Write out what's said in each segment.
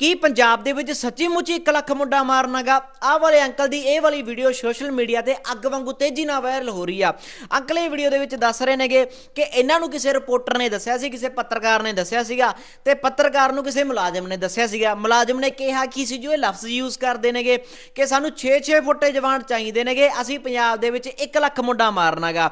ਕੀ ਪੰਜਾਬ ਦੇ ਵਿੱਚ ਸੱਚੀ ਮੁੱਚੀ 1 ਲੱਖ ਮੁੰਡਾ ਮਾਰਨਾਗਾ? ਆਹ ਵਾਲੇ ਅੰਕਲ ਦੀ ਇਹ ਵਾਲੀ ਵੀਡੀਓ ਸੋਸ਼ਲ ਮੀਡੀਆ ਤੇ ਅੱਗ ਵਾਂਗੂ ਤੇਜ਼ੀ ਨਾਲ ਵਾਇਰਲ ਹੋ ਰਹੀ ਆ। ਅੰਕਲ ਇਹ ਵੀਡੀਓ ਦੇ ਵਿੱਚ ਦੱਸ ਰਹੇ ਨੇਗੇ ਕਿ ਇਹਨਾਂ ਨੂੰ ਕਿਸੇ ਰਿਪੋਰਟਰ ਨੇ ਦੱਸਿਆ ਸੀ, ਕਿਸੇ ਪੱਤਰਕਾਰ ਨੇ ਦੱਸਿਆ ਸੀਗਾ ਤੇ ਪੱਤਰਕਾਰ ਨੂੰ ਕਿਸੇ ਮੁਲਾਜ਼ਮ ਨੇ ਦੱਸਿਆ ਸੀਗਾ। ਮੁਲਾਜ਼ਮ ਨੇ ਕਿਹਾ ਕਿ ਸੀ ਜੋ ਇਹ ਲਫ਼ਜ਼ ਯੂਜ਼ ਕਰਦੇ ਨੇਗੇ ਕਿ ਸਾਨੂੰ 6-6 ਫੁੱਟੇ ਜਵਾਨ ਚਾਹੀਦੇ ਨੇਗੇ, ਅਸੀਂ ਪੰਜਾਬ ਦੇ ਵਿੱਚ 1 ਲੱਖ ਮੁੰਡਾ ਮਾਰਨਾਗਾ।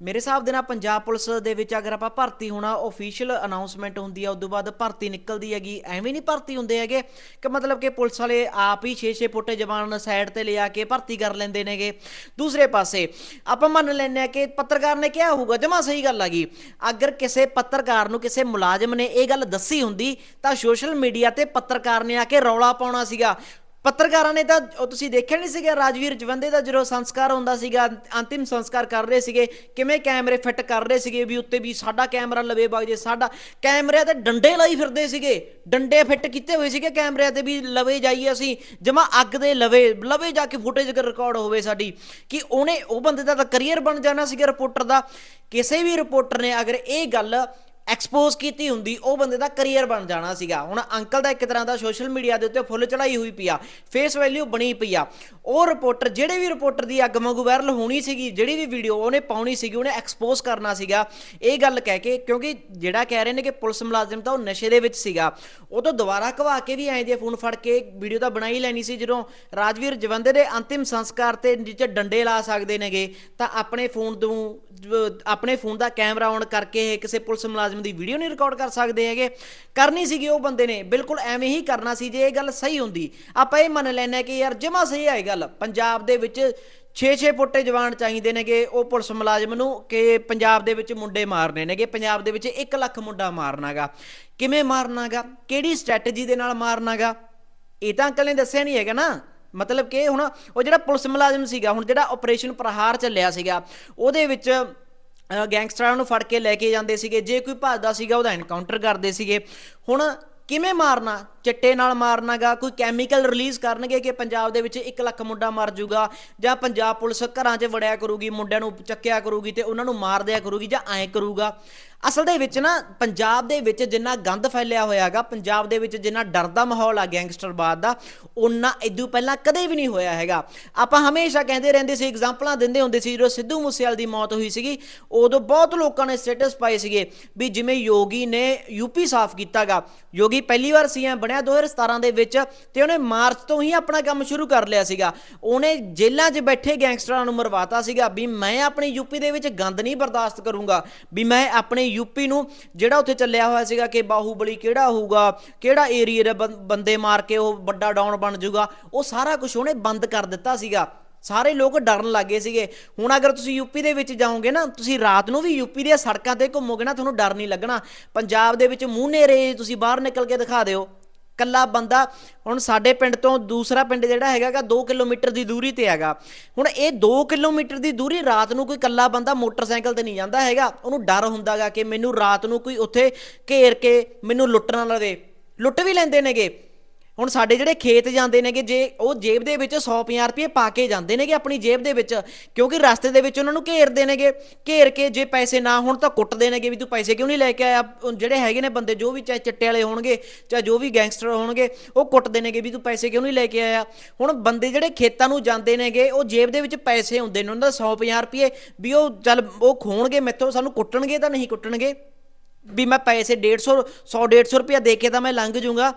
ਮੇਰੇ ਹਿਸਾਬ ਦੇ ਨਾਲ ਪੰਜਾਬ ਪੁਲਿਸ ਦੇ ਵਿੱਚ ਅਗਰ ਆਪਾਂ ਭਰਤੀ ਹੋਣਾ ਆਫੀਸ਼ੀਅਲ ਅਨਾਉਂਸਮੈਂਟ ਹੁੰਦੀ ਆ ਉਸ ਤੋਂ ਬਾਅਦ ਭਰਤੀ ਨਿਕਲਦੀ ਹੈਗੀ, ਐਵੇਂ ਨਹੀਂ ਭਰਤੀ ਹੁੰਦੇ ਹੈਗੇ ਕਿ ਮਤਲਬ ਕਿ ਪੁਲਿਸ ਵਾਲੇ ਆਪ ਹੀ 6-6 ਫੁੱਟੇ ਜਵਾਨ ਸਾਈਡ ਤੇ ਲਿਆ ਕੇ ਭਰਤੀ ਕਰ ਲੈਂਦੇ ਨੇਗੇ। ਦੂਸਰੇ ਪਾਸੇ ਆਪਾਂ ਮੰਨ ਲੈਂਦੇ ਆ ਕਿ ਪੱਤਰਕਾਰ ਨੇ ਕਿਹਾ ਹੋਊਗਾ, ਜਮਾ ਸਹੀ ਗੱਲ ਹੈਗੀ ਅਗਰ ਕਿਸੇ ਪੱਤਰਕਾਰ ਨੂੰ ਕਿਸੇ ਮੁਲਾਜ਼ਮ ਨੇ ਇਹ ਗੱਲ ਦੱਸੀ ਹੁੰਦੀ, ਤਾਂ ਸੋਸ਼ਲ ਮੀਡੀਆ ਤੇ ਪੱਤਰਕਾਰ ਨੇ ਆ ਕੇ ਰੌਲਾ ਪਾਉਣਾ ਸੀਗਾ। ਪੱਤਰਕਾਰਾਂ ਨੇ ਤਾਂ, ਉਹ ਤੁਸੀਂ ਦੇਖਿਆ ਨਹੀਂ ਸੀਗਾ, ਰਾਜਵੀਰ ਜਵੰਦੇ ਦਾ ਜਦੋਂ ਸੰਸਕਾਰ ਹੁੰਦਾ ਸੀਗਾ, ਅੰਤਿਮ ਸੰਸਕਾਰ ਕਰ ਰਹੇ ਸੀਗੇ, ਕਿਵੇਂ ਕੈਮਰੇ ਫਿੱਟ ਕਰ ਰਹੇ ਸੀਗੇ ਵੀ ਉੱਤੇ ਵੀ ਸਾਡਾ ਕੈਮਰਾ ਲਵੇ ਵਗ ਜੇ, ਸਾਡਾ ਕੈਮਰਿਆਂ ਤੇ ਡੰਡੇ ਲਾਈ ਫਿਰਦੇ ਸੀਗੇ। ਡੰਡੇ ਫਿੱਟ ਕੀਤੇ ਹੋਏ ਸੀਗੇ ਕੈਮਰਿਆਂ ਤੇ ਵੀ ਲਵੇ ਜਾਈਏ ਅਸੀਂ, ਜਮਾ ਅੱਗ ਦੇ ਲਵੇ ਲਵੇ ਜਾ ਕੇ ਫੁਟੇਜ ਰਿਕਾਰਡ ਹੋਵੇ ਸਾਡੀ, ਕਿ ਉਹਨੇ, ਉਹ ਬੰਦੇ ਦਾ ਤਾਂ ਕਰੀਅਰ ਬਣ ਜਾਣਾ ਸੀਗਾ ਰਿਪੋਰਟਰ ਦਾ। ਕਿਸੇ ਵੀ ਰਿਪੋਰਟਰ ਨੇ ਅਗਰ ਇਹ ਗੱਲ ਐਕਸਪੋਜ਼ ਕੀਤੀ ਹੁੰਦੀ, ਉਹ ਬੰਦੇ ਦਾ ਕੈਰੀਅਰ ਬਣ ਜਾਣਾ ਸੀਗਾ। ਹੁਣ ਅੰਕਲ ਦਾ ਇੱਕ ਤਰ੍ਹਾਂ ਦਾ ਸੋਸ਼ਲ ਮੀਡੀਆ ਦੇ ਉੱਤੇ ਫੁੱਲ ਚੜਾਈ ਹੋਈ ਪਈ ਆ ਫੇਸ ਵੈਲਿਊ ਬਣੀ ਪਈ ਆ। ਉਹ ਰਿਪੋਰਟਰ ਜਿਹੜੇ ਵੀ ਰਿਪੋਰਟਰ ਦੀ ਅੱਗ ਵਾਂਗੂ ਵਾਇਰਲ ਹੋਣੀ ਸੀਗੀ, ਜਿਹੜੀ ਵੀ ਵੀਡੀਓ ਉਹਨੇ ਪਾਉਣੀ ਸੀਗੀ, ਉਹਨੇ ਐਕਸਪੋਜ਼ ਕਰਨਾ ਸੀਗਾ। ਇਹ ਗੱਲ ਕਹਿ ਕੇ, ਕਿਉਂਕਿ ਜਿਹੜਾ ਕਹਿ ਰਹੇ ਨੇ ਕਿ ਪੁਲਿਸ ਮੁਲਾਜ਼ਮ ਤਾਂ ਉਹ ਨਸ਼ੇ ਦੇ ਵਿੱਚ ਸੀਗਾ, ਉਹ ਤੋਂ ਦੁਬਾਰਾ ਘਵਾ ਕੇ ਵੀ ਐਂ ਜੇ ਫੋਨ ਫੜ ਕੇ ਵੀਡੀਓ ਤਾਂ ਬਣਾਈ ਲੈਣੀ ਸੀ। ਜਦੋਂ ਰਾਜਵੀਰ ਜਵੰਦੇ ਦੇ ਅੰਤਿਮ ਸੰਸਕਾਰ ਤੇ ਜਿੱਚ ਡੰਡੇ ਲਾ ਸਕਦੇ ਨੇਗੇ, ਤਾਂ ਆਪਣੇ ਫੋਨ ਤੋਂ ਆਪਣੇ ਫੋਨ ਦਾ ਕੈਮਰਾ ਔਨ ਕਰਕੇ ਇਹ ਕਿਸੇ ਪੁਲਿਸ ਮੁਲਾਜ਼ਮ ਦੀ ਵੀਡੀਓ ਨਹੀਂ ਰਿਕਾਰਡ ਕਰ ਸਕਦੇ ਹੈਗੇ। ਕਰਨੀ ਸੀਗੀ ਉਹ ਬੰਦੇ ਨੇ। ਬਿਲਕੁਲ ਐਵੇਂ ਹੀ ਕਰਨਾ ਸੀ ਜੇ ਇਹ ਗੱਲ ਸਹੀ ਹੁੰਦੀ। ਆਪਾਂ ਇਹ ਮੰਨ ਲੈਣਾ ਕਿ ਯਾਰ ਜਮਾ ਸਹੀ ਹੈ ਗੱਲ। ਪੰਜਾਬ ਦੇ ਵਿੱਚ 6-6 ਫੁੱਟੇ ਜਵਾਨ ਚਾਹੀਦੇ ਨੇਗੇ। ਉਹ ਪੁਲਿਸ ਮੁਲਾਜ਼ਮ ਨੂੰ ਕਿ ਪੰਜਾਬ ਦੇ ਵਿੱਚ ਮੁੰਡੇ ਮਾਰਨੇ ਨੇਗੇ। ਪੰਜਾਬ ਦੇ ਵਿੱਚ 1 ਲੱਖ ਮੁੰਡਾ ਮਾਰਨਾਗਾ। ਕਿਵੇਂ ਮਾਰਨਾਗਾ? ਕਿਹੜੀ ਸਟ੍ਰੈਟਜੀ ਦੇ ਨਾਲ ਮਾਰਨਾਗਾ? ਇਹ ਤਾਂ ਅੰਕਲ ਨੇ ਦੱਸਿਆ ਨਹੀਂ ਹੈਗਾ ਨਾ। ਮਤਲਬ ਕਿ ਹੁਣ ਉਹ ਜਿਹੜਾ ਪੁਲਿਸ ਮੁਲਾਜ਼ਮ ਸੀਗਾ, ਹੁਣ ਜਿਹੜਾ ਆਪਰੇਸ਼ਨ ਪ੍ਰਹਾਰ ਚੱਲਿਆ ਸੀਗਾ, ਉਹਦੇ ਵਿੱਚ ਗੈਂਗਸਟਰਾਂ ਨੂੰ ਫੜ ਕੇ ਲੈ ਕੇ ਜਾਂਦੇ ਸੀਗੇ। ਜੇ ਕੋਈ ਭੱਜਦਾ ਸੀਗਾ, ਉਹਦਾ ਐਨਕਾਊਂਟਰ ਕਰਦੇ ਸੀਗੇ। ਹੁਣ ਕਿਵੇਂ ਮਾਰਨਾ? ਚਿੱਟੇ ਨਾਲ ਮਾਰਨਾਗਾ, ਕੋਈ ਕੈਮੀਕਲ ਰਿਲੀਜ਼ ਕਰਨਗੇ ਕਿ ਪੰਜਾਬ ਦੇ ਵਿੱਚ 1 ਲੱਖ ਮੁੰਡਾ ਮਰ ਜਾਊਗਾ ਜਾਂ ਪੰਜਾਬ ਪੁਲਿਸ ਘਰਾਂ 'ਚ ਵੜਿਆ ਕਰੂਗੀ, ਮੁੰਡਿਆਂ ਨੂੰ ਚੱਕਿਆ ਕਰੂਗੀ ਤੇ ਉਹਨਾਂ ਨੂੰ ਮਾਰ ਦਿਆ ਕਰੂਗੀ ਜਾਂ ਐਂ ਕਰੂਗਾ। ਅਸਲ ਦੇ ਵਿੱਚ ਨਾ ਪੰਜਾਬ ਦੇ ਵਿੱਚ ਜਿੰਨਾ ਗੰਦ ਫੈਲਿਆ ਹੋਇਆਗਾ ਪੰਜਾਬ ਦੇ ਵਿੱਚ ਜਿੰਨਾ ਡਰ ਦਾ ਮਾਹੌਲ ਆ ਗੈਂਗਸਟਰਵਾਦ ਦਾ ਉਹਨਾਂ ਇਦੋਂ ਪਹਿਲਾਂ ਕਦੇ ਵੀ ਨਹੀਂ ਹੋਇਆ ਹੈਗਾ। ਆਪਾਂ ਹਮੇਸ਼ਾ ਕਹਿੰਦੇ ਰਹਿੰਦੇ ਸੀ ਐਗਜ਼ਾਮਪਲਾਂ ਦਿੰਦੇ ਹੁੰਦੇ ਸੀ, ਜਦੋਂ ਸਿੱਧੂ ਮੂਸੇਵਾਲ ਦੀ ਮੌਤ ਹੋਈ ਸੀਗੀ, ਉਦੋਂ ਬਹੁਤ ਲੋਕਾਂ ਨੇ ਸਟੇਟਸ ਪਾਏ ਸੀਗੇ ਵੀ ਜਿਵੇਂ ਯੋਗੀ ਨੇ ਯੂਪੀ ਸਾਫ਼ ਕੀਤਾਗਾ। ਯੋਗੀ ਪਹਿਲੀ ਵਾਰ ਸੀਐਮ ਬਣਿਆ 2017 ਦੇ ਵਿੱਚ ਤੇ ਉਹਨੇ ਮਾਰਚ ਤੋਂ ਹੀ ਆਪਣਾ ਕੰਮ ਸ਼ੁਰੂ ਕਰ ਲਿਆ ਸੀਗਾ। ਉਹਨੇ ਜੇਲ੍ਹਾਂ 'ਚ ਬੈਠੇ ਗੈਂਗਸਟਰਾਂ ਨੂੰ ਮਰਵਾਤਾ ਸੀਗਾ ਵੀ ਮੈਂ ਆਪਣੀ ਯੂਪੀ ਦੇ ਵਿੱਚ ਗੰਦ ਨਹੀਂ ਬਰਦਾਸ਼ਤ ਕਰੂੰਗਾ, ਵੀ ਮੈਂ ਆਪਣੇ ਯੂਪੀ ਨੂੰ ਜਿਹੜਾ ਉੱਥੇ ਚੱਲਿਆ ਹੋਇਆ ਸੀਗਾ ਕਿ ਬਾਹੂਬਲੀ ਕਿਹੜਾ ਹੋਊਗਾ, ਕਿਹੜਾ ਏਰੀਆ ਦੇ ਬੰਦੇ ਮਾਰ ਕੇ ਉਹ ਵੱਡਾ ਡਾਊਨ ਬਣ ਜਾਊਗਾ, ਉਹ ਸਾਰਾ ਕੁਝ ਉਹਨੇ ਬੰਦ ਕਰ ਦਿੱਤਾ ਸੀਗਾ। ਸਾਰੇ ਲੋਕ ਡਰਨ ਲੱਗੇ ਸੀਗੇ। ਹੁਣ ਅਗਰ ਤੁਸੀਂ ਯੂਪੀ ਦੇ ਵਿੱਚ ਜਾਓਗੇ ਨਾ, ਤੁਸੀਂ ਰਾਤ ਨੂੰ ਵੀ ਯੂਪੀ ਦੀਆਂ ਸੜਕਾਂ ਤੇ ਘੁੰਮੋਗੇ ਨਾ, ਤੁਹਾਨੂੰ ਡਰ ਨਹੀਂ ਲੱਗਣਾ। ਪੰਜਾਬ ਦੇ ਵਿੱਚ ਮੂੰਹ ਨੇਰੇ ਤੁਸੀਂ ਬਾਹਰ ਨਿਕਲ ਕੇ ਦਿਖਾ ਦਿਓ। ਕੱਲਾ ਬੰਦਾ, ਹੁਣ ਸਾਡੇ ਪਿੰਡ ਤੋਂ ਦੂਸਰਾ ਪਿੰਡ ਜਿਹੜਾ ਹੈਗਾਗਾ 2 ਕਿਲੋਮੀਟਰ ਦੀ ਦੂਰੀ ਤੇ ਹੈਗਾ। ਹੁਣ ਇਹ 2 ਕਿਲੋਮੀਟਰ ਦੀ ਦੂਰੀ ਰਾਤ ਨੂੰ ਕੋਈ ਕੱਲਾ ਬੰਦਾ ਮੋਟਰਸਾਈਕਲ ਤੇ ਨਹੀਂ ਜਾਂਦਾ ਹੈਗਾ। ਉਹਨੂੰ ਡਰ ਹੁੰਦਾਗਾ ਕਿ ਮੈਨੂੰ ਰਾਤ ਨੂੰ ਕੋਈ ਉੱਥੇ ਘੇਰ ਕੇ ਮੈਨੂੰ ਲੁੱਟ ਨਾ ਲਵੇ ਲੁੱਟ ਵੀ ਲੈਂਦੇ ਨੇਗੇ। ਹੁਣ ਸਾਡੇ ਜਿਹੜੇ ਖੇਤ ਜਾਂਦੇ ਨੇਗੇ, ਜੇ ਉਹ ਜੇਬ ਦੇ ਵਿੱਚ 150 ਰੁਪਏ ਪਾ ਕੇ ਜਾਂਦੇ ਨੇਗੇ ਆਪਣੀ ਜੇਬ ਦੇ ਵਿੱਚ, ਕਿਉਂਕਿ ਰਸਤੇ ਦੇ ਵਿੱਚ ਉਹਨਾਂ ਨੂੰ ਘੇਰਦੇ ਨੇਗੇ, ਘੇਰ ਕੇ ਜੇ ਪੈਸੇ ਨਾ ਹੋਣ ਤਾਂ ਕੁੱਟਦੇ ਨੇਗੇ ਵੀ ਤੂੰ ਪੈਸੇ ਕਿਉਂ ਨਹੀਂ ਲੈ ਕੇ ਆਇਆ? ਜਿਹੜੇ ਹੈਗੇ ਨੇ ਬੰਦੇ, ਜੋ ਵੀ ਚਾਹੇ ਚਿੱਟੇ ਵਾਲੇ ਹੋਣਗੇ, ਚਾਹੇ ਜੋ ਵੀ ਗੈਂਗਸਟਰ ਹੋਣਗੇ, ਉਹ ਕੁੱਟਦੇ ਨੇਗੇ ਵੀ ਤੂੰ ਪੈਸੇ ਕਿਉਂ ਨਹੀਂ ਲੈ ਕੇ ਆਇਆ? ਹੁਣ ਬੰਦੇ ਜਿਹੜੇ ਖੇਤਾਂ ਨੂੰ ਜਾਂਦੇ ਨੇਗੇ, ਉਹ ਜੇਬ ਦੇ ਵਿੱਚ ਪੈਸੇ ਹੁੰਦੇ ਨੇ, ਉਹਨਾਂ ਦਾ 150 ਰੁਪਏ ਵੀ ਉਹ ਚੱਲ ਉਹ ਖੋਣਗੇ, ਮੈਥੋਂ ਸਾਨੂੰ ਕੁੱਟਣਗੇ ਤਾਂ ਨਹੀਂ ਕੁੱਟਣਗੇ? ਵੀ ਮੈਂ ਪੈਸੇ 150 100 150 ਰੁਪਇਆ ਦੇ ਕੇ ਤਾਂ ਮੈਂ ਲੰਘ ਜਾਊਂਗਾ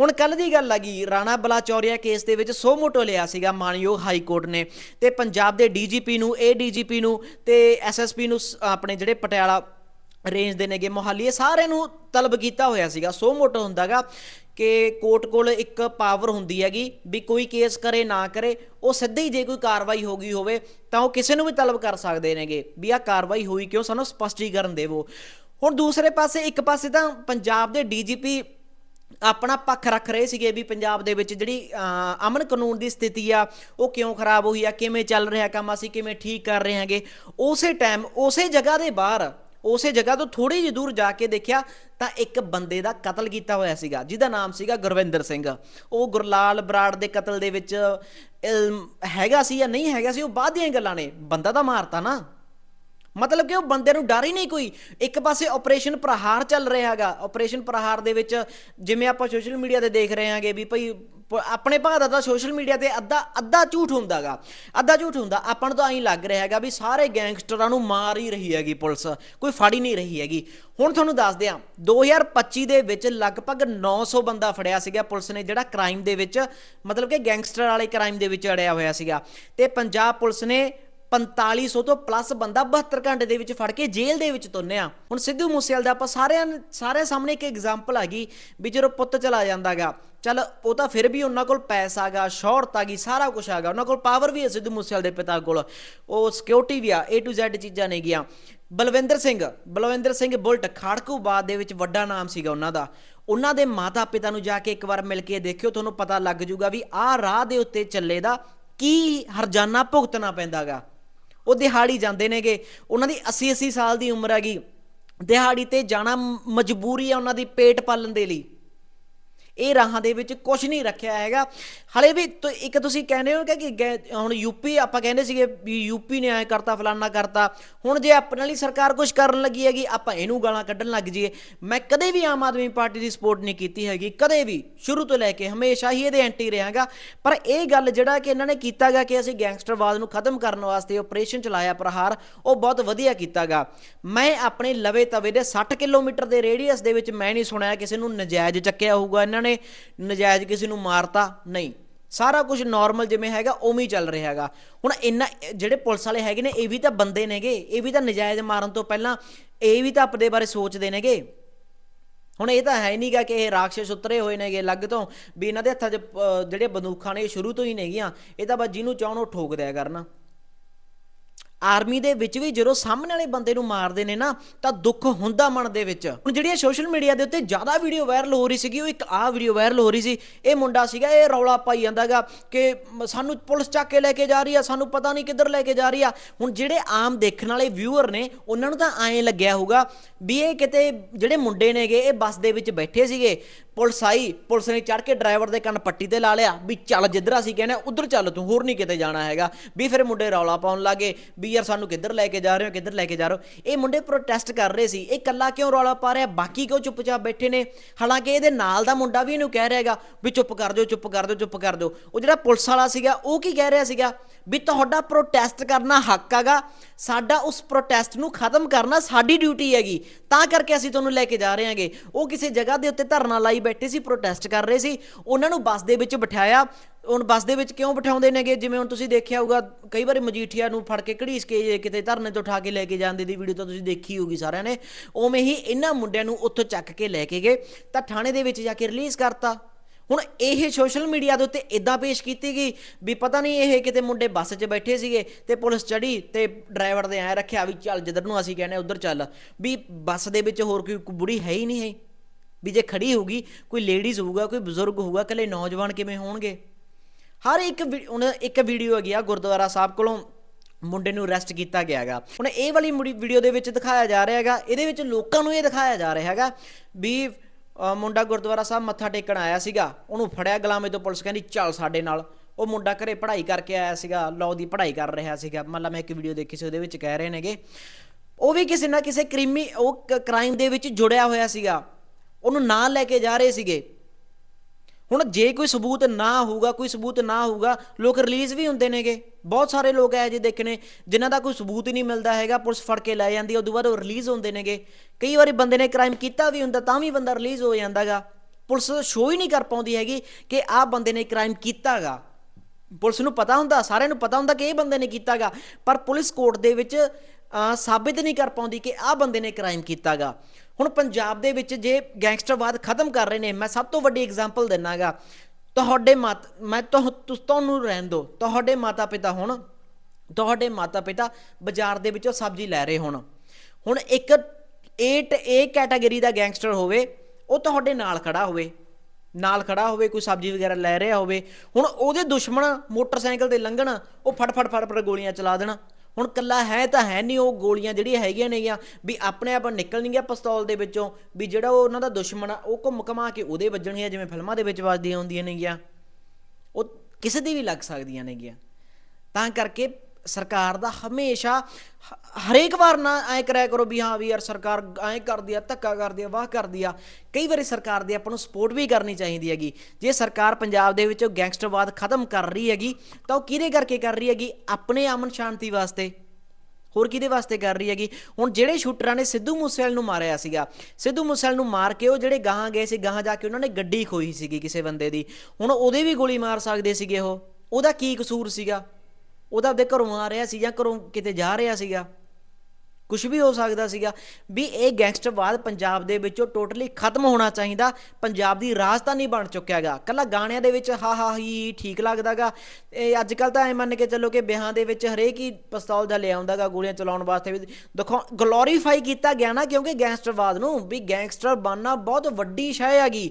ਹੁਣ ਕੱਲ ਦੀ ਗੱਲ ਆ ਗਈ, ਰਾਣਾ ਬਲਾਚੌਰੀਆ ਕੇਸ ਦੇ ਵਿੱਚ ਸੋ ਮੋਟੋ ਲਿਆ ਸੀਗਾ ਮਾਨਯੋਗ ਹਾਈ ਕੋਰਟ ਨੇ। ਤੇ ਪੰਜਾਬ ਦੇ ਡੀਜੀਪੀ ਨੂੰ ਏਡੀਜੀਪੀ ਨੂੰ ਤੇ ਐਸਐਸਪੀ ਨੂੰ ਸ- ਆਪਣੇ ਜਿਹੜੇ ਪਟਿਆਲਾ ਰੇਂਜ ਦੇ ਨੇਗੇ ਮੋਹਾਲੀ, ਇਹ ਸਾਰਿਆਂ ਨੂੰ ਤਲਬ ਕੀਤਾ ਹੋਇਆ ਸੀਗਾ। ਸੋ ਮੋਟੋ ਹੁੰਦਾਗਾ ਕਿ ਕੋਰਟ ਕੋਲ ਇੱਕ ਪਾਵਰ ਹੁੰਦੀ ਹੈਗੀ ਵੀ ਕੋਈ ਕੇਸ ਕਰੇ, ਨਾ ਕਰੇ, ਉਹ ਸਿੱਧੇ ਹੀ ਜੇ ਕੋਈ ਕਾਰਵਾਈ ਹੋ ਗਈ ਹੋਵੇ ਤਾਂ ਉਹ ਕਿਸੇ ਨੂੰ ਵੀ ਤਲਬ ਕਰ ਸਕਦੇ ਨੇਗੇ ਵੀ ਆਹ ਕਾਰਵਾਈ ਹੋਈ ਕਿਉਂ, ਸਾਨੂੰ ਸਪਸ਼ਟੀਕਰਨ ਦੇਵੋ। ਹੁਣ ਦੂਸਰੇ ਪਾਸੇ, ਇੱਕ ਪਾਸੇ ਤਾਂ ਪੰਜਾਬ ਦੇ ਡੀਜੀਪੀ ਆਪਣਾ ਪੱਖ ਰੱਖ ਰਹੇ ਸੀਗੇ ਵੀ ਪੰਜਾਬ ਦੇ ਵਿੱਚ ਜਿਹੜੀ ਅਮਨ ਕਾਨੂੰਨ ਦੀ ਸਥਿਤੀ ਆ, ਉਹ ਕਿਉਂ ਖਰਾਬ ਹੋਈ ਆ, ਕਿਵੇਂ ਚੱਲ ਰਿਹਾ ਕੰਮ, ਅਸੀਂ ਕਿਵੇਂ ਠੀਕ ਕਰ ਰਹੇ ਹਾਂਗੇ। ਉਸੇ ਟਾਈਮ ਉਸੇ ਜਗ੍ਹਾ ਦੇ ਬਾਹਰ, ਉਸੇ ਜਗ੍ਹਾ ਤੋਂ ਥੋੜੀ ਜਿਹੀ ਦੂਰ ਜਾ ਕੇ ਦੇਖਿਆ, ਤਾਂ ਇੱਕ ਬੰਦੇ ਦਾ ਕਤਲ ਕੀਤਾ ਹੋਇਆ ਸੀਗਾ, ਜਿਹਦਾ ਨਾਮ ਸੀਗਾ ਗੁਰਵਿੰਦਰ ਸਿੰਘ। ਉਹ ਗੁਰਲਾਲ ਬਰਾੜ ਦੇ ਕਤਲ ਦੇ ਵਿੱਚ ਹੈਗਾ ਸੀ ਜਾਂ ਨਹੀਂ ਹੈਗਾ ਸੀ, ਉਹ ਬਾਅਦ ਦੀਆਂ ਗੱਲਾਂ ਨੇ। ਬੰਦਾ ਤਾਂ ਮਾਰਤਾ ਨਾ। ਮਤਲਬ ਕਿ ਉਹ ਬੰਦੇ ਨੂੰ ਡਰ ਹੀ ਨਹੀਂ ਕੋਈ। ਇੱਕ ਪਾਸੇ ਆਪਰੇਸ਼ਨ ਪ੍ਰਹਾਰ ਚੱਲ ਰਿਹਾ ਹੈਗਾ। ਆਪਰੇਸ਼ਨ ਪ੍ਰਹਾਰ ਦੇ ਵਿੱਚ ਜਿਵੇਂ ਆਪਾਂ ਸੋਸ਼ਲ ਮੀਡੀਆ ਤੇ ਦੇਖ ਰਹੇ ਹਾਂਗੇ ਵੀ ਭਈ ਪ- ਆਪਣੇ ਭਾਅ ਦਾ ਤਾਂ ਸੋਸ਼ਲ ਮੀਡੀਆ ਤੇ ਅੱਧਾ ਅੱਧਾ ਝੂਠ ਹੁੰਦਾਗਾ ਅੱਧਾ ਝੂਠ ਹੁੰਦਾ। ਆਪਾਂ ਨੂੰ ਤਾਂ ਐਂ ਲੱਗ ਰਿਹਾ ਹੈਗਾ ਵੀ ਸਾਰੇ ਗੈਂਗਸਟਰਾਂ ਨੂੰ ਮਾਰ ਹੀ ਰਹੀ ਹੈਗੀ ਪੁਲਿਸ। ਕੋਈ ਫੜ ਹੀ ਨਹੀਂ ਰਹੀ ਹੈਗੀ। ਹੁਣ ਤੁਹਾਨੂੰ ਦੱਸ ਦਿਆਂ 2025 ਦੇ ਵਿੱਚ ਲਗਭਗ 900 ਬੰਦਾ ਫੜਿਆ ਸੀਗਾ ਪੁਲਿਸ ਨੇ, ਜਿਹੜਾ ਕ੍ਰਾਈਮ ਦੇ ਵਿੱਚ, ਮਤਲਬ ਕਿ ਗੈਂਗਸਟਰ ਵਾਲੇ ਕ੍ਰਾਈਮ ਦੇ ਵਿੱਚ ਅੜਿਆ ਹੋਇਆ ਸੀਗਾ। ਤੇ ਪੰਜਾਬ ਪੁਲਿਸ ਨੇ 4500 ਤੋਂ ਪਲੱਸ ਬੰਦਾ 72 ਘੰਟੇ ਦੇ ਵਿੱਚ ਫੜ ਕੇ ਜੇਲ੍ਹ ਦੇ ਵਿੱਚ ਤੁੰਨਿਆ ਹੁਣ ਸਿੱਧੂ ਮੂਸੇਵਾਲ ਦਾ ਆਪਾਂ ਸਾਰਿਆਂ ਸਾਰਿਆਂ ਸਾਹਮਣੇ ਇੱਕ ਐਗਜ਼ਾਮਪਲ ਆ ਗਈ ਵੀ ਜਦੋਂ ਪੁੱਤ ਚਲਾ ਜਾਂਦਾਗਾ ਚੱਲ ਉਹ ਤਾਂ ਫਿਰ ਵੀ ਉਹਨਾਂ ਕੋਲ ਪੈਸਾ ਗਾ, ਸ਼ੌਹਰਤ ਆ ਗਈ, ਸਾਰਾ ਕੁਝ ਆਗਾ ਉਹਨਾਂ ਕੋਲ ਪਾਵਰ ਵੀ ਹੈ ਸਿੱਧੂ ਮੂਸੇਵਾਲ ਦੇ ਪਿਤਾ ਕੋਲ। ਉਹ ਸਿਕਿਉਰਿਟੀ ਵੀ ਆ, A to Z ਚੀਜ਼ਾਂ ਨੇ ਗਿਆ। ਬਲਵਿੰਦਰ ਸਿੰਘ ਬਲਵਿੰਦਰ ਸਿੰਘ ਬੁਲਟ ਖੜਕੂਬਾਦ ਦੇ ਵਿੱਚ ਵੱਡਾ ਨਾਮ ਸੀਗਾ ਉਹਨਾਂ ਦਾ। ਉਹਨਾਂ ਦੇ ਮਾਤਾ ਪਿਤਾ ਨੂੰ ਜਾ ਕੇ ਇੱਕ ਵਾਰ ਮਿਲ ਕੇ ਦੇਖਿਓ, ਤੁਹਾਨੂੰ ਪਤਾ ਲੱਗ ਜੂਗਾ ਵੀ ਆਹ ਰਾਹ ਦੇ ਉੱਤੇ ਚੱਲੇ ਦਾ ਕੀ ਹਰਜਾਨਾ ਭੁਗਤਣਾ ਪੈਂਦਾਗਾ ਉਹ ਦਿਹਾੜੀ ਜਾਂਦੇ ਨੇਗੇ। ਉਹਨਾਂ ਦੀ 80 80 ਸਾਲ ਦੀ ਉਮਰ ਹੈਗੀ। ਦਿਹਾੜੀ ਤੇ ਜਾਣਾ ਮਜਬੂਰੀ ਆ ਉਹਨਾਂ ਦੀ ਪੇਟ ਪਾਲਣ ਦੇ ਲਈ। ਇਹ ਰਾਹਾਂ ਦੇ ਵਿੱਚ ਕੁਝ ਨਹੀਂ ਰੱਖਿਆ ਹੈਗਾ। ਹਲੇ ਵੀ ਤੁ- ਇੱਕ ਤੁਸੀਂ ਕਹਿੰਦੇ ਹੋ ਕਿ ਗੈ- ਹੁਣ ਯੂਪੀ ਆਪਾਂ ਕਹਿੰਦੇ ਸੀਗੇ ਵੀ ਯੂਪੀ ਨੇ ਐ ਕਰਤਾ, ਫਲਾਨਾ ਕਰਤਾ। ਹੁਣ ਜੇ ਆਪਣੇ ਲਈ ਸਰਕਾਰ ਕੁਝ ਕਰਨ ਲੱਗੀ ਹੈਗੀ, ਆਪਾਂ ਇਹਨੂੰ ਗਾਲਾਂ ਕੱਢਣ ਲੱਗ ਜਾਈਏ। ਮੈਂ ਕਦੇ ਵੀ ਆਮ ਆਦਮੀ ਪਾਰਟੀ ਦੀ ਸਪੋਰਟ ਨਹੀਂ ਕੀਤੀ ਹੈਗੀ, ਕਦੇ ਵੀ। ਸ਼ੁਰੂ ਤੋਂ ਲੈ ਕੇ ਹਮੇਸ਼ਾ ਹੀ ਇਹਦੇ ਐਂਟੀ ਰਹਾਂਗਾ। ਪਰ ਇਹ ਗੱਲ ਜਿਹੜਾ ਕਿ ਇਹਨਾਂ ਨੇ ਕੀਤਾਗਾ ਕਿ ਅਸੀਂ ਗੈਂਗਸਟਰਵਾਦ ਨੂੰ ਖਤਮ ਕਰਨ ਵਾਸਤੇ ਆਪਰੇਸ਼ਨ ਚਲਾਇਆ ਪ੍ਰਹਾਰ, ਉਹ ਬਹੁਤ ਵਧੀਆ ਕੀਤਾਗਾ ਮੈਂ ਆਪਣੇ ਲਵੇ ਤਵੇ ਦੇ 60 ਕਿਲੋਮੀਟਰ ਦੇ ਰੇਡੀਅਸ ਦੇ ਵਿੱਚ ਮੈਂ ਨਹੀਂ ਸੁਣਿਆ ਕਿਸੇ ਨੂੰ ਨਜਾਇਜ਼ ਚੱਕਿਆ ਹੋਊਗਾ, ਇਹਨਾਂ ਨੇ ਨਜਾਇਜ਼ ਕਿਸੇ ਨੂੰ ਮਾਰਤਾ? ਨਹੀਂ। ਸਾਰਾ ਕੁਝ ਨਾਰਮਲ ਜਿਵੇਂ ਹੈਗਾ ਉਵੇਂ ਹੀ ਚੱਲ ਰਿਹਾ ਹੈਗਾ। ਹੁਣ ਇੰਨਾ ਜਿਹੜੇ ਪੁਲਿਸ ਵਾਲੇ ਹੈਗੇ ਨੇ ਇਹ ਵੀ ਤਾਂ ਬੰਦੇ ਨੇਗੇ। ਇਹ ਵੀ ਤਾਂ ਨਜਾਇਜ਼ ਮਾਰਨ ਤੋਂ ਪਹਿਲਾਂ ਇਹ ਵੀ ਤਾਂ ਆਪਣੇ ਬਾਰੇ ਸੋਚਦੇ ਨੇਗੇ। ਹੁਣ ਇਹ ਤਾਂ ਹੈ ਨਹੀਂਗਾ ਕਿ ਇਹ ਰਾਖਸ਼ ਉਤਰੇ ਹੋਏ ਨੇਗੇ ਲੱਗ ਤੋਂ ਵੀ ਇਹਨਾਂ ਦੇ ਹੱਥਾਂ 'ਚ ਅਹ, ਜਿਹੜੇ ਬੰਦੂਕਾਂ ਨੇ ਇਹ ਸ਼ੁਰੂ ਤੋਂ ਹੀ ਨੇਗੀਆਂ। ਇਹ ਤਾਂ ਬਸ ਜਿਹਨੂੰ ਚਾਹਣ ਉਹ ਠੋਕ ਦਿਆ ਕਰਨ। ਆਰਮੀ ਦੇ ਵਿੱਚ ਵੀ ਜਦੋਂ ਸਾਹਮਣੇ ਵਾਲੇ ਬੰਦੇ ਨੂੰ ਮਾਰਦੇ ਨੇ ਨਾ, ਤਾਂ ਦੁੱਖ ਹੁੰਦਾ ਮਨ ਦੇ ਵਿੱਚ। ਹੁਣ ਜਿਹੜੀਆਂ ਸੋਸ਼ਲ ਮੀਡੀਆ ਦੇ ਉੱਤੇ ਜ਼ਿਆਦਾ ਵੀਡੀਓ ਵਾਇਰਲ ਹੋ ਰਹੀ ਸੀਗੀ, ਉਹ ਇੱਕ ਆ ਵੀਡੀਓ ਵਾਇਰਲ ਹੋ ਰਹੀ ਸੀ। ਇਹ ਮੁੰਡਾ ਸੀਗਾ, ਇਹ ਰੌਲਾ ਪਾਈ ਜਾਂਦਾਗਾ ਕਿ ਸਾਨੂੰ ਪੁਲਿਸ ਚੱਕ ਕੇ ਲੈ ਕੇ ਜਾ ਰਹੀ ਆ, ਸਾਨੂੰ ਪਤਾ ਨਹੀਂ ਕਿੱਧਰ ਲੈ ਕੇ ਜਾ ਰਹੀ ਆ। ਹੁਣ ਜਿਹੜੇ ਆਮ ਦੇਖਣ ਵਾਲੇ ਵਿਊਅਰ ਨੇ, ਉਹਨਾਂ ਨੂੰ ਤਾਂ ਐਂ ਲੱਗਿਆ ਹੋਊਗਾ ਵੀ ਇਹ ਕਿਤੇ ਜਿਹੜੇ ਮੁੰਡੇ ਨੇਗੇ, ਇਹ ਬੱਸ ਦੇ ਵਿੱਚ ਬੈਠੇ ਸੀਗੇ। ਪੁਲਿਸ ਆਈ, ਪੁਲਿਸ ਨੇ ਚੜ ਕੇ ਡਰਾਈਵਰ ਦੇ ਕੰਨ ਪੱਟੀ ਤੇ ਲਾ ਲਿਆ, ਵੀ ਚੱਲ ਜਿੱਧਰ ਅਸੀਂ ਕਹਿੰਦੇ ਉਧਰ ਚੱਲ, ਤੂੰ ਹੋਰ ਨਹੀਂ ਕਿਤੇ ਜਾਣਾ ਹੈਗਾ। ਵੀ ਫਿਰ ਮੁੰਡੇ ਰੌਲਾ ਪਾਉਣ ਲੱਗੇ, ਵੀ ਯਾਰ ਸਾਨੂੰ ਕਿੱਧਰ ਲੈ ਕੇ ਜਾ ਰਹੇ ਹੋ, ਕਿੱਧਰ ਲੈ ਕੇ ਜਾ ਰਹੇ ਹੋ। ਇਹ ਮੁੰਡੇ ਪ੍ਰੋਟੈਸਟ ਕਰ ਰਹੇ ਸੀ, ਇਹ ਕੱਲਾ ਕਿਉਂ ਰੌਲਾ ਪਾ ਰਿਹਾ, ਬਾਕੀ ਕਿਉਂ ਚੁੱਪਚਾਪ ਬੈਠੇ ਨੇ? ਹਾਲਾਂਕਿ ਇਹਦੇ ਨਾਲ ਦਾ ਮੁੰਡਾ ਵੀ ਇਹਨੂੰ ਕਹਿ ਰਿਹਾ ਹੈਗਾ, ਵੀ ਚੁੱਪ ਕਰ ਦਿਓ ਚੁੱਪ ਕਰ ਦਿਓ ਚੁੱਪ ਕਰ ਦਿਓ ਉਹ ਜਿਹੜਾ ਪੁਲਿਸ ਵਾਲਾ ਸੀਗਾ, ਉਹ ਕੀ ਕਹਿ ਰਿਹਾ ਸੀਗਾ? ਵੀ ਤੁਹਾਡਾ ਪ੍ਰੋਟੈਸਟ ਕਰਨਾ ਹੱਕ ਹੈਗਾ, ਸਾਡਾ ਉਸ ਪ੍ਰੋਟੈਸਟ ਨੂੰ ਖਤਮ ਕਰਨਾ ਸਾਡੀ ਡਿਊਟੀ ਹੈਗੀ, ਤਾਂ ਕਰਕੇ ਅਸੀਂ ਤੁਹਾਨੂੰ ਲੈ ਕੇ ਜਾ ਰਹੇ ਹਾਂਗੇ। ਉਹ ਕਿਸੇ ਜਗ੍ਹਾ ਦੇ ਉੱਤੇ ਧਰਨਾ ਲਾਈ ਬੈਠੇ ਸੀ ਪ੍ਰੋਟੈਸਟ ਕਰ ਰਹੇ ਸੀ। ਉਹਨਾਂ ਨੂੰ ਬੱਸ ਦੇ ਵਿੱਚ ਬਿਠਾਇਆ। ਹੁਣ ਬੱਸ ਦੇ ਵਿੱਚ ਕਿਉਂ ਬਿਠਾਉਂਦੇ ਨੇਗੇ? ਜਿਵੇਂ ਹੁਣ ਤੁਸੀਂ ਦੇਖਿਆ ਹੋਊਗਾ, ਕਈ ਵਾਰੀ ਮਜੀਠੀਆ ਨੂੰ ਫੜ ਕੇ ਘੜੀਸ ਕੇ ਕਿਤੇ ਧਰਨੇ ਤੋਂ ਉਠਾ ਕੇ ਲੈ ਕੇ ਜਾਂਦੇ ਦੀ ਵੀਡੀਓ ਤਾਂ ਤੁਸੀਂ ਦੇਖੀ ਹੋਊਗੀ ਸਾਰਿਆਂ ਨੇ। ਉਵੇਂ ਹੀ ਇਹਨਾਂ ਮੁੰਡਿਆਂ ਨੂੰ ਉੱਥੋਂ ਚੱਕ ਕੇ ਲੈ ਕੇ ਗਏ, ਤਾਂ ਥਾਣੇ ਦੇ ਵਿੱਚ ਜਾ ਕੇ ਰਿਲੀਜ਼ ਕਰਤਾ। ਹੁਣ ਇਹ ਸੋਸ਼ਲ ਮੀਡੀਆ ਦੇ ਉੱਤੇ ਇਦਾਂ ਪੇਸ਼ ਕੀਤੀ ਗਈ ਵੀ ਪਤਾ ਨਹੀਂ ਇਹ ਕਿਤੇ ਮੁੰਡੇ ਬੱਸ 'ਚ ਬੈਠੇ ਸੀਗੇ ਤੇ ਪੁਲਿਸ ਚੜੀ ਤੇ ਡਰਾਈਵਰ ਦੇ ਐ ਰੱਖਿਆ ਵੀ ਚੱਲ ਜਿੱਧਰ ਨੂੰ ਅਸੀਂ ਕਹਿੰਦੇ ਉਧਰ ਚੱਲ। ਵੀ ਬੱਸ ਦੇ ਵਿੱਚ ਹੋਰ ਕੋਈ ਬੁੜੀ ਹੈ ਹੀ ਨਹੀਂ ਹੈ ਵੀ ਜੇ ਖੜੀ ਹੋਊਗੀ, ਕੋਈ ਲੇਡੀਜ਼ ਹੋਊਗਾ, ਕੋਈ ਬਜ਼ੁਰਗ ਹੋਊਗਾ, ਇਕੱਲੇ ਨੌਜਵਾਨ ਕਿਵੇਂ ਹੋਣਗੇ? ਹਰ ਇੱਕ ਵੀ- ਹੁਣ ਇੱਕ ਵੀਡੀਓ ਹੈਗੀ ਆ ਗੁਰਦੁਆਰਾ ਸਾਹਿਬ ਕੋਲੋਂ ਮੁੰਡੇ ਨੂੰ ਅਰੈਸਟ ਕੀਤਾ ਗਿਆ ਹੈਗਾ। ਹੁਣ ਇਹ ਵਾਲੀ ਵੀਡੀਓ ਦੇ ਵਿੱਚ ਦਿਖਾਇਆ ਜਾ ਰਿਹਾ ਹੈਗਾ, ਇਹਦੇ ਵਿੱਚ ਲੋਕਾਂ ਨੂੰ ਇਹ ਦਿਖਾਇਆ ਜਾ ਰਿਹਾ ਹੈਗਾ ਵੀ ਮੁੰਡਾ ਗੁਰਦੁਆਰਾ ਸਾਹਿਬ ਮੱਥਾ ਟੇਕਣ ਆਇਆ ਸੀਗਾ, ਉਹਨੂੰ ਫੜਿਆ ਗੁਲਾਮੇ ਤੋਂ ਪੁਲਿਸ, ਕਹਿੰਦੀ, ਚੱਲ ਸਾਡੇ ਨਾਲ। ਉਹ ਮੁੰਡਾ ਘਰੇ ਪੜ੍ਹਾਈ ਕਰਕੇ ਆਇਆ ਸੀਗਾ ਲਾਅ ਦੀ ਪੜ੍ਹਾਈ ਕਰ ਰਿਹਾ ਸੀਗਾ। ਮਤਲਬ ਮੈਂ ਇੱਕ ਵੀਡੀਓ ਦੇਖੀ ਸੀ, ਉਹਦੇ ਵਿੱਚ ਕਹਿ ਰਹੇ ਨੇਗੇ। ਉਹ ਵੀ ਕਿਸੇ ਨਾ ਕਿਸੇ ਕ੍ਰਿਮੀ, ਉਹ ਕ੍ਰਾਈਮ ਦੇ ਵਿੱਚ ਜੁੜਿਆ ਹੋਇਆ ਸੀਗਾ। ਉਹਨੂੰ ਨਾਲ ਲੈ ਕੇ ਜਾ ਰਹੇ ਸੀਗੇ। ਹੁਣ ਜੇ ਕੋਈ ਸਬੂਤ ਨਾ ਹੋਊਗਾ, ਕੋਈ ਸਬੂਤ ਨਾ ਹੋਊਗਾ, ਲੋਕ ਰਿਲੀਜ਼ ਵੀ ਹੁੰਦੇ ਨੇਗੇ। ਬਹੁਤ ਸਾਰੇ ਲੋਕ ਐ ਜੇ ਦੇਖਣੇ, ਜਿਨ੍ਹਾਂ ਦਾ ਕੋਈ ਸਬੂਤ ਹੀ ਨਹੀਂ ਮਿਲਦਾ ਹੈਗਾ, ਪੁਲਿਸ ਫੜ ਕੇ ਲੈ ਜਾਂਦੀ ਹੈ ਉਦੋਂ ਬਾਅਦ ਉਹ ਰਿਲੀਜ਼ ਹੁੰਦੇ ਨੇਗੇ। ਕਈ ਵਾਰੀ ਬੰਦੇ ਨੇ ਕ੍ਰਾਈਮ ਕੀਤਾ ਵੀ ਹੁੰਦਾ, ਤਾਂ ਵੀ ਬੰਦਾ ਰਿਲੀਜ਼ ਹੋ ਜਾਂਦਾਗਾ। ਪੁਲਿਸ ਸ਼ੋਅ ਹੀ ਨਹੀਂ ਕਰ ਪਾਉਂਦੀ ਹੈਗੀ ਕਿ ਆਹ ਬੰਦੇ ਨੇ ਕ੍ਰਾਈਮ ਕੀਤਾਗਾ। ਪੁਲਿਸ ਨੂੰ ਪਤਾ ਹੁੰਦਾ, ਸਾਰਿਆਂ ਨੂੰ ਪਤਾ ਹੁੰਦਾ ਕਿ ਇਹ ਬੰਦੇ ਨੇ ਕੀਤਾਗਾ। ਪਰ ਪੁਲਿਸ ਕੋਰਟ ਦੇ ਵਿੱਚ ਸਾਬਿਤ ਨਹੀਂ ਕਰ ਪਾਉਂਦੀ ਕਿ ਆਹ ਬੰਦੇ ਨੇ ਕ੍ਰਾਈਮ ਕੀਤਾਗਾ। ਹੁਣ ਪੰਜਾਬ ਦੇ ਵਿੱਚ ਜੇ ਗੈਂਗਸਟਰਵਾਦ ਖਤਮ ਕਰ ਰਹੇ ਨੇ, ਮੈਂ ਸਭ ਤੋਂ ਵੱਡੀ ਐਗਜ਼ਾਮਪਲ ਦਿੰਨਾਗਾ। ਤੁਹਾਡੇ ਮਾਤ, ਮੈਂ ਤੁਹ, ਤੁਸ- ਤੁਹਾਨੂੰ ਰਹਿਣ ਦੋ। ਤੁਹਾਡੇ ਮਾਤਾ ਪਿਤਾ ਹੁਣ, ਤੁਹਾਡੇ ਮਾਤਾ ਪਿਤਾ ਬਾਜ਼ਾਰ ਦੇ ਵਿੱਚੋਂ ਸਬਜ਼ੀ ਲੈ ਰਹੇ ਹੋਣ। ਹੁਣ ਇੱਕ 8 ਏ ਕੈਟਾਗਰੀ ਦਾ ਗੈਂਗਸਟਰ ਹੋਵੇ, ਉਹ ਤੁਹਾਡੇ ਨਾਲ ਖੜਾ ਹੋਵੇ। ਨਾਲ ਖੜਾ ਹੋਵੇ, ਕੋਈ ਸਬਜ਼ੀ ਵਗੈਰਾ ਲੈ ਰਿਹਾ ਹੋਵੇ। ਹੁਣ ਉਹਦੇ ਦੁਸ਼ਮਣ ਮੋਟਰਸਾਈਕਲ ਤੇ ਲੰਘਣ, ਉਹ ਫੜ ਫੜ ਫੜ ਫੜ ਗੋਲੀਆਂ ਚਲਾ ਦੇਣਾ। ਹੁਣ ਕੱਲਾ ਹੈ ਤਾਂ ਹੈ ਨਹੀਂ, ਉਹ ਗੋਲੀਆਂ ਜਿਹੜੀਆਂ ਹੈਗੀਆਂ ਨੇਗੀਆਂ, ਵੀ ਆਪਣੇ ਆਪ ਨਿਕਲਣਗੀਆਂ ਪਿਸਤੌਲ ਦੇ ਵਿੱਚੋਂ, ਵੀ ਜਿਹੜਾ ਉਹ ਉਹਨਾਂ ਦਾ ਦੁਸ਼ਮਣ ਆ, ਉਹ ਘੁੰਮ ਘਮਾ ਕੇ ਉਹਦੇ ਵੱਜਣਗੀਆਂ, ਜਿਵੇਂ ਫਿਲਮਾਂ ਦੇ ਵਿੱਚ ਵੱਜਦੀਆਂ ਹੁੰਦੀਆਂ ਨੇਗੀਆਂ। ਉਹ ਕਿਸੇ ਦੀ ਵੀ ਲੱਗ ਸਕਦੀਆਂ ਨੇਗੀਆਂ। ਤਾਂ ਕਰਕੇ ਸਰਕਾਰ ਦਾ ਹਮੇਸ਼ਾ ਹਰੇਕ ਵਾਰ ਨਾ ਐ ਕਰਿਆ ਕਰੋ ਵੀ ਹਾਂ ਵੀ ਯਾਰ ਸਰਕਾਰ ਐ ਕਰਦੀ ਆ, ਧੱਕਾ ਕਰਦੀ ਆ, ਵਾਹ ਕਰਦੀ ਆ। ਕਈ ਵਾਰੀ ਸਰਕਾਰ ਦੀ ਆਪਾਂ ਨੂੰ ਸਪੋਰਟ ਵੀ ਕਰਨੀ ਚਾਹੀਦੀ ਹੈਗੀ। ਜੇ ਸਰਕਾਰ ਪੰਜਾਬ ਦੇ ਵਿੱਚ ਗੈਂਗਸਟਰਵਾਦ ਖਤਮ ਕਰ ਰਹੀ ਹੈਗੀ, ਤਾਂ ਉਹ ਕਿਹਦੇ ਕਰਕੇ ਕਰ ਰਹੀ ਹੈਗੀ? ਆਪਣੇ ਅਮਨ ਸ਼ਾਂਤੀ ਵਾਸਤੇ। ਹੋਰ ਕਿਹਦੇ ਵਾਸਤੇ ਕਰ ਰਹੀ ਹੈਗੀ? ਹੁਣ ਜਿਹੜੇ ਸ਼ੂਟਰਾਂ ਨੇ ਸਿੱਧੂ ਮੂਸੇਵਾਲ ਨੂੰ ਮਾਰਿਆ ਸੀਗਾ, ਸਿੱਧੂ ਮੂਸੇਵਾਲ ਨੂੰ ਮਾਰ ਕੇ ਉਹ ਜਿਹੜੇ ਗਾਹਾਂ ਗਏ ਸੀ, ਗਾਹਾਂ ਜਾ ਕੇ ਉਹਨਾਂ ਨੇ ਗੱਡੀ ਖੋਈ ਸੀਗੀ ਕਿਸੇ ਬੰਦੇ ਦੀ। ਹੁਣ ਉਹਦੇ ਵੀ ਗੋਲੀ ਮਾਰ ਸਕਦੇ ਸੀਗੇ ਉਹ। ਉਹਦਾ ਕੀ ਕਸੂਰ ਸੀਗਾ? ਉਹਦਾ ਆਪਦੇ ਘਰੋਂ ਆ ਰਿਹਾ ਸੀ ਜਾਂ ਘਰੋਂ ਕਿਤੇ ਜਾ ਰਿਹਾ ਸੀਗਾ। ਕੁਝ ਵੀ ਹੋ ਸਕਦਾ ਸੀਗਾ। ਵੀ ਇਹ ਗੈਂਗਸਟਰਵਾਦ ਪੰਜਾਬ ਦੇ ਵਿੱਚੋਂ ਟੋਟਲੀ ਖਤਮ ਹੋਣਾ ਚਾਹੀਦਾ। ਪੰਜਾਬ ਦੀ ਰਾਜਧਾਨੀ ਬਣ ਚੁੱਕਿਆਗਾ ਕੱਲਾ ਗਾਣਿਆਂ ਦੇ ਵਿੱਚ ਹਾ ਹਾ ਹੀ ਠੀਕ ਲੱਗਦਾਗਾ ਇਹ ਅੱਜ ਕੱਲ ਤਾਂ ਐ ਮੰਨ ਕੇ ਚੱਲੋ ਕਿ ਵਿਆਹਾਂ ਦੇ ਵਿੱਚ ਹਰੇਕ ਹੀ ਪਿਸਤੌਲ ਦਾ ਲੈ ਆਉਂਦਾਗਾ ਗੋਲੀਆਂ ਚਲਾਉਣ ਵਾਸਤੇ ਵੀ ਦਿਖਾ ਗਲੋਰੀਫਾਈ ਕੀਤਾ ਗਿਆ ਨਾ ਕਿਉਂਕਿ ਗੈਂਗਸਟਰਵਾਦ ਨੂੰ। ਵੀ ਗੈਂਗਸਟਰ ਬਣਨਾ ਬਹੁਤ ਵੱਡੀ ਸ਼ੈ ਹੈਗੀ।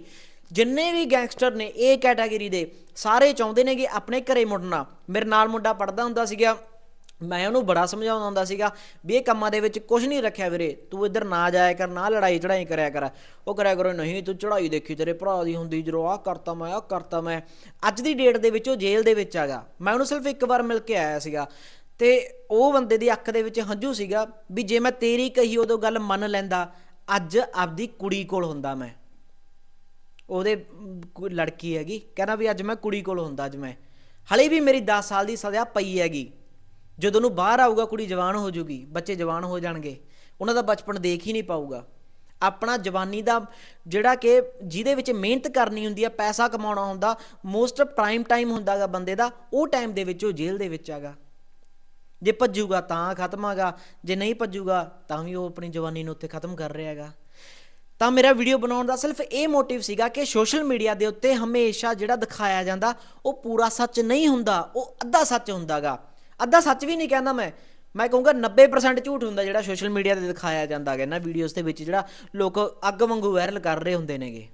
ਜਿੰਨੇ ਵੀ ਗੈਂਗਸਟਰ ਨੇ ਇਹ ਕੈਟਾਗਰੀ ਦੇ, ਸਾਰੇ ਚਾਹੁੰਦੇ ਨੇ ਕਿ ਆਪਣੇ ਘਰੇ ਮੁੜਨਾ। ਮੇਰੇ ਨਾਲ ਮੁੰਡਾ ਪੜਦਾ ਹੁੰਦਾ ਸੀਗਾ, ਮੈਂ ਉਹਨੂੰ ਬੜਾ ਸਮਝਾਉਂਦਾ ਹੁੰਦਾ ਸੀਗਾ ਵੀ ਇਹ ਕੰਮਾਂ ਦੇ ਵਿੱਚ ਕੁਝ ਨਹੀਂ ਰੱਖਿਆ ਵੀਰੇ, ਤੂੰ ਇੱਧਰ ਨਾ ਜਾਇਆ ਕਰ, ਨਾ ਲੜਾਈ ਚੜਾਈ ਕਰਿਆ ਕਰ। ਉਹ ਕਰਿਆ ਕਰੋ, ਨਹੀਂ, ਤੂੰ ਚੜਾਈ ਦੇਖੀ, ਤੇਰੇ ਭਰਾ ਦੀ ਹੁੰਦੀ ਜਦੋਂ ਆਹ ਕਰਤਾ ਮੈਂ, ਆਹ ਕਰਤਾ ਮੈਂ। ਅੱਜ ਦੀ ਡੇਟ ਦੇ ਵਿੱਚ ਉਹ ਜੇਲ੍ਹ ਦੇ ਵਿੱਚ ਆਗਾ ਮੈਂ ਉਹਨੂੰ ਸਿਰਫ ਇੱਕ ਵਾਰ ਮਿਲ ਕੇ ਆਇਆ ਸੀਗਾ ਤੇ ਉਹ ਬੰਦੇ ਦੀ ਅੱਖ ਦੇ ਵਿੱਚ ਹੰਝੂ ਸੀਗਾ ਵੀ ਜੇ ਮੈਂ ਤੇਰੀ ਕਹੀ ਉਦੋਂ ਗੱਲ ਮੰਨ ਲੈਂਦਾ, ਅੱਜ ਆਪਦੀ ਕੁੜੀ ਕੋਲ ਹੁੰਦਾ ਮੈਂ। ਉਹਦੇ ਕੋਈ ਲੜਕੀ ਹੈਗੀ, ਕਹਿੰਦਾ ਵੀ ਅੱਜ ਮੈਂ ਕੁੜੀ ਕੋਲ ਹੁੰਦਾ ਅੱਜ ਮੈਂ। ਹਲੇ ਵੀ ਮੇਰੀ 10 ਸਾਲ ਦੀ ਸਜ਼ਾ ਪਈ ਹੈਗੀ। ਜਦੋਂ ਨੂੰ ਬਾਹਰ ਆਊਗਾ, ਕੁੜੀ ਜਵਾਨ ਹੋ ਜੂਗੀ, ਬੱਚੇ ਜਵਾਨ ਹੋ ਜਾਣਗੇ, ਉਹਨਾਂ ਦਾ ਬਚਪਨ ਦੇਖ ਹੀ ਨਹੀਂ ਪਾਊਗਾ। ਆਪਣਾ ਜਵਾਨੀ ਦਾ ਜਿਹੜਾ ਕਿ ਜਿਹਦੇ ਵਿੱਚ ਮਿਹਨਤ ਕਰਨੀ ਹੁੰਦੀ ਆ, ਪੈਸਾ ਕਮਾਉਣਾ ਹੁੰਦਾ ਮੋਸਟ ਪ੍ਰਾਈਮ ਟਾਈਮ ਹੁੰਦਾਗਾ ਬੰਦੇ ਦਾ, ਉਹ ਟਾਈਮ ਦੇ ਵਿੱਚ ਉਹ ਜੇਲ੍ਹ ਦੇ ਵਿੱਚ ਆਗਾ ਜੇ ਭੱਜੂਗਾ ਤਾਂ ਖਤਮ ਆਗਾ ਜੇ ਨਹੀਂ ਭੱਜੂਗਾ ਤਾਂ ਵੀ ਉਹ ਆਪਣੀ ਜਵਾਨੀ ਨੂੰ ਉੱਥੇ ਖਤਮ ਕਰ ਰਿਹਾ ਹੈਗਾ। ਤਾਂ ਮੇਰਾ ਵੀਡੀਓ ਬਣਾਉਣ ਦਾ ਸਿਰਫ ਇਹ ਮੋਟਿਵ ਸੀਗਾ ਕਿ ਸੋਸ਼ਲ ਮੀਡੀਆ ਦੇ ਉੱਤੇ ਹਮੇਸ਼ਾ ਜਿਹੜਾ ਦਿਖਾਇਆ ਜਾਂਦਾ, ਉਹ ਪੂਰਾ ਸੱਚ ਨਹੀਂ ਹੁੰਦਾ, ਉਹ ਅੱਧਾ ਸੱਚ ਹੁੰਦਾਗਾ। ਅੱਧਾ ਸੱਚ ਵੀ ਨਹੀਂ ਕਹਿੰਦਾ ਮੈਂ। ਮੈਂ ਕਹੂੰਗਾ 90% ਝੂਠ ਹੁੰਦਾ ਜਿਹੜਾ ਸੋਸ਼ਲ ਮੀਡੀਆ ਤੇ ਦਿਖਾਇਆ ਜਾਂਦਾ ਹੈਗਾ ਇਹਨਾਂ ਵੀਡੀਓਜ਼ ਦੇ ਵਿੱਚ ਜਿਹੜਾ ਲੋਕ ਅੱਗ ਵਾਂਗੂ ਵਾਇਰਲ ਕਰ ਰਹੇ ਹੁੰਦੇ ਨੇਗੇ।